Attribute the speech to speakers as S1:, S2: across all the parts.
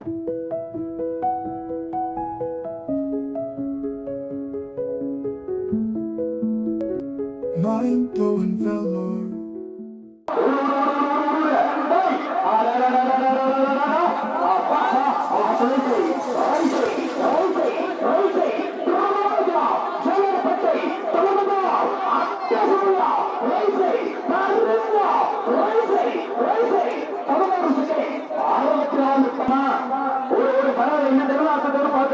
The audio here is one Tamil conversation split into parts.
S1: Mind blowing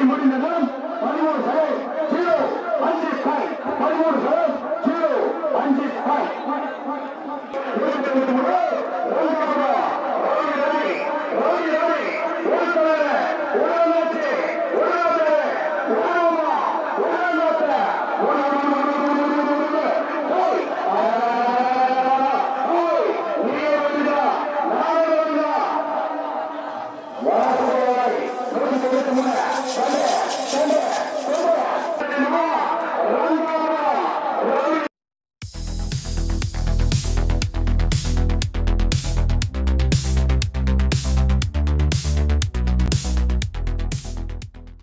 S2: போட்டி முடிந்ததும் பதிமூணு சதம் ஜீரோ அஞ்சு பாய் பதிமூணு சதம் ஜீரோ அஞ்சு பாய் Come on.